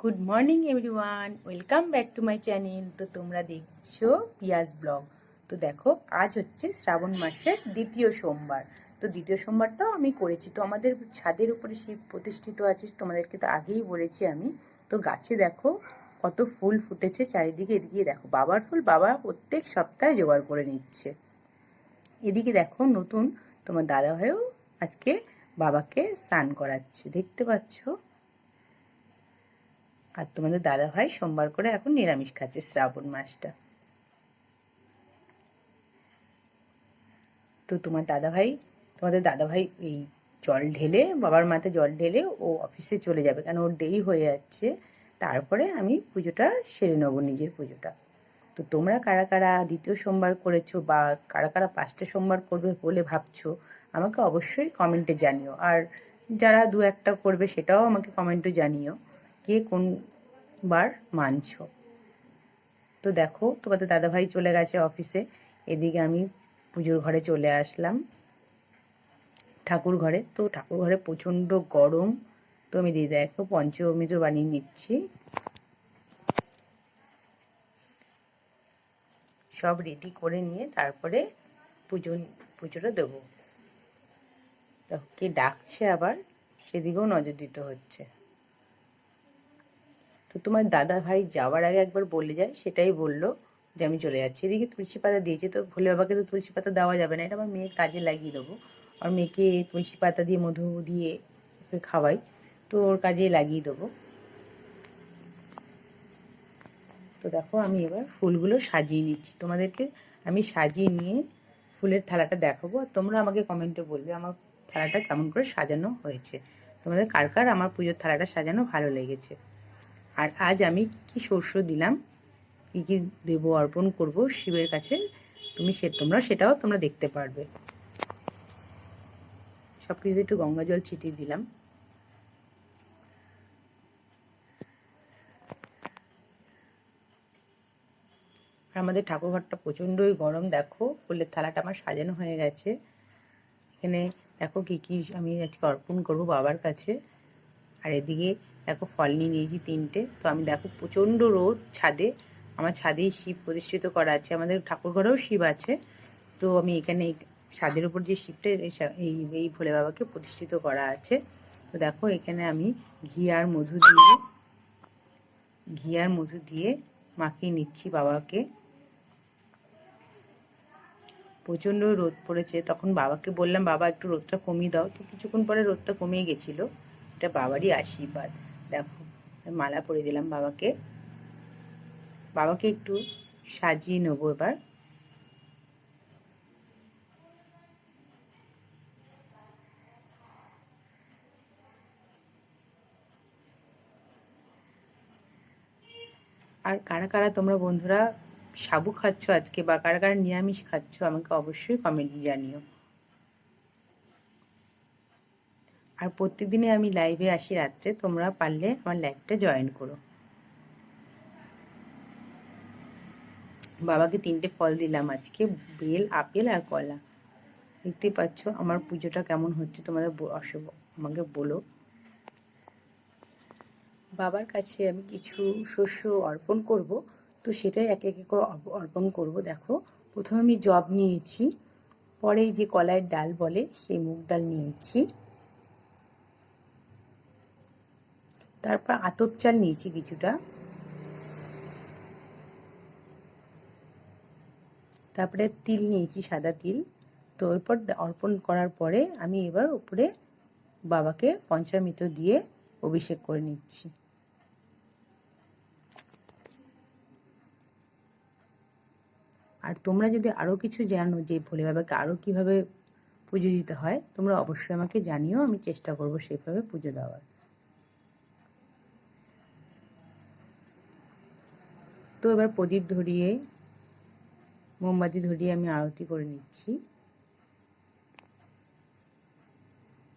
Good morning everyone welcome back to my channel তো তোমরা দেখছ পিয়াজ ব্লগ তো দেখো, আজ হচ্ছে শ্রাবণ মাসের দ্বিতীয় সোমবার। তো দ্বিতীয় সোমবারটাও আমি করেছি। তো আমাদের ছাদের উপরে শিব প্রতিষ্ঠিত আছে তোমাদেরকে তো আগেই বলেছি আমি। তো গাছে দেখো, কত ফুল ফুটেছে চারিদিকে। এদিকে দেখো, বাবার ফুল বাবা প্রত্যেক সপ্তাহে জোগাড় করে নিচ্ছে। এদিকে দেখো, নতুন তোমার দাদা ভাইও আজকে বাবাকে স্নান করাচ্ছে। দেখতে পাচ্ছ? আর তোমাদের দাদা ভাই সোমবার করে এখন নিরামিষ খাচ্ছে শ্রাবণ মাসটা। তো তোমার দাদা ভাই, তোমাদের দাদা ভাই এই জল ঢেলে, বাবার মাথায় জল ঢেলে ও অফিসে চলে যাবে কেন? ওর দেরি হয়ে যাচ্ছে। তারপরে আমি পুজোটা সেরে নেব, নিজের পুজোটা। তো তোমরা কারা কারা দ্বিতীয় সোমবার করেছ বা কারা কারা পাঁচটা সোমবার করবে বলে ভাবছ, আমাকে অবশ্যই কমেন্টে জানিও। আর যারা দু একটা করবে সেটাও আমাকে কমেন্টে জানিও। কে কোন বার মানছ? তো দেখো, তোমাদের দাদাভাই চলে গেছে অফিসে। এদিকে আমি পুজোর ঘরে চলে আসলাম। ঠাকুর ঘরে। তো ঠাকুর ঘরে প্রচণ্ড গরম। তো আমি দিদি দেখো পঞ্চমৃত বানিয়ে নিচ্ছি। সব রেডি করে নিয়ে তারপরে পুজো, পুজোটা দেবো। কে ডাকছে আবার, সেদিকেও নজর দিতে হচ্ছে। তো তোমার দাদা ভাই যাওয়ার আগে একবার বলে যায়, সেটাই বলল যে আমি চলে যাচ্ছি। এদিকে তুলসী পাতা দিয়েছে তো ভোলে বাবাকে তো তুলসী পাতা দেওয়া যাবে না, এটা আমার মেয়ের কাজে লাগিয়ে দেবো। আর মেয়েকে তুলসী পাতা দিয়ে মধু দিয়ে ওকে খাওয়াই, তো ওর কাজে লাগিয়ে দেবো। তো দেখো আমি এবার ফুলগুলো সাজিয়ে নিচ্ছি তোমাদেরকে আমি সাজিয়ে নিয়ে ফুলের থালাটা দেখাবো আর তোমরা আমাকে কমেন্টে বলবে আমার থালাটা কেমন করে সাজানো হয়েছে। তোমাদের কার কার আমার পুজোর থালাটা সাজানো ভালো লেগেছে। আর আজ আমি কি শস্য দিলাম? কি কি দেব, অর্পণ করব শিবের কাছে? তুমি সে, তোমরা সেটাও তোমরা দেখতে পারবে। সব কিছু একটু গঙ্গা জল ছিটিয়ে দিলাম। আর আমাদের ঠাকুরঘরটা প্রচণ্ডই গরম, দেখো। ফুলের থালাটা আমার সাজানো হয়ে গেছে। এখানে দেখো কী কী আমি আজকে অর্পণ করব বাবার কাছে। আর এদিকে দেখো ফল নিয়ে নিয়েছি তিনটে। তো আমি দেখো প্রচণ্ড রোদ ছাদে। আমার ছাদেই শিব প্রতিষ্ঠিত করা আছে। আমাদের ঠাকুর ঘরেও শিব আছে। তো আমি এখানে এই ছাদের উপর যে শিবটা, এই এই ভোলে বাবাকে প্রতিষ্ঠিত করা আছে। তো দেখো এখানে আমি ঘি আর মধু দিয়ে, ঘি আর মধু দিয়ে মাখিয়ে নিচ্ছি বাবাকে। প্রচণ্ড রোদ পড়েছে। তখন বাবাকে বললাম, বাবা, একটু রোদটা কমিয়ে দাও। তো কিছুক্ষণ পরে রোদটা কমিয়ে গেছিল। এটা বাবারই আশীর্বাদ। দেখো, মালা পরে দিলাম বাবাকে। বাবাকে একটু সাজিয়ে নেব এবার। আর কারা কারা তোমরা বন্ধুরা সাবু খাচ্ছ আজকে বা কারা কারা নিরামিষ খাচ্ছ, আমাকে অবশ্যই কমেন্টে জানিও। আর প্রত্যেকদিনে আমি লাইভে আসি রাত্রে, তোমরা পারলে আমার লাইভটা জয়েন করো। বাবাকে তিনটে ফল দিলাম আজকে, বেল, আপেল আর কলা। দেখতে পাচ্ছ আমার পুজোটা কেমন হচ্ছে, তোমাদের অশুভ আমাকে বলো। বাবার কাছে আমি কিছু শস্য অর্পণ করব, তো সেটাই একে একে করে অর্পণ করব, দেখো। প্রথমে আমি জব নিয়েছি, পরে যে কলাইয়ের ডাল বলে, সেই মুগ ডাল নিয়েছি। তারপর আতপ চাল নিয়েছি কিছুটা। তারপরে তিল নিয়েছি, সাদা তিল। তো এরপর অর্পণ করার পরে আমি এবার উপরে বাবাকে পঞ্চামৃত দিয়ে অভিষেক করে নিচ্ছি। আর তোমরা যদি আরও কিছু জানো যে ভোলে বাবাকে আরও কীভাবে পুজো দিতে হয়, তোমরা অবশ্যই আমাকে জানিও, আমি চেষ্টা করব সেভাবে পুজো দেওয়ার। তো এবার প্রদীপ ধরিয়ে, মোমবাতি ধরিয়ে আমি আরতি করে নিচ্ছি।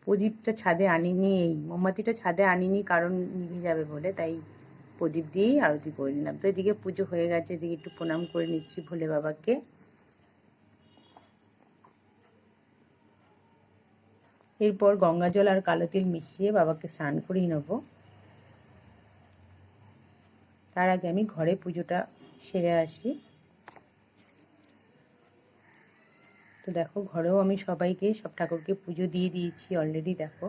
প্রদীপটা ছাদে আনিনি, এই মোমবাতিটা ছাদে আনিনি কারণ নিভে যাবে বলে, তাই প্রদীপ দিয়েই আরতি করে নিলাম। তো এদিকে পুজো হয়ে গেছে, এদিকে একটু প্রণাম করে নিচ্ছি ভোলে বাবাকে। এরপর গঙ্গা জল আর কালো তিল মিশিয়ে বাবাকে স্নান করিয়ে নেব। তার আগে আমি ঘরে পুজোটা সেরে আসি। তো দেখো, ঘরেও আমি সবাইকে, সব ঠাকুরকে পুজো দিয়ে দিয়েছি অলরেডি দেখো।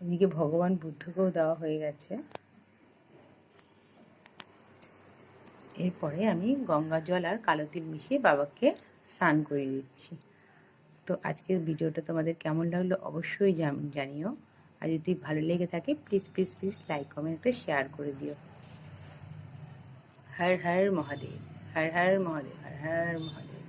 এদিকে ভগবান বুদ্ধকেও দেওয়া হয়ে গেছে। এরপরে আমি গঙ্গা জল আর কালো তিল মিশিয়ে বাবাকে স্নান করে দিচ্ছি। তো আজকের ভিডিওটা তোমাদের কেমন লাগল অবশ্যই জানিও। আর যদি ভালো লেগে থাকে please please please like comment share করে দিও। হর হর মহাদেব, হর হর মহাদেব, হর হর মহাদেব।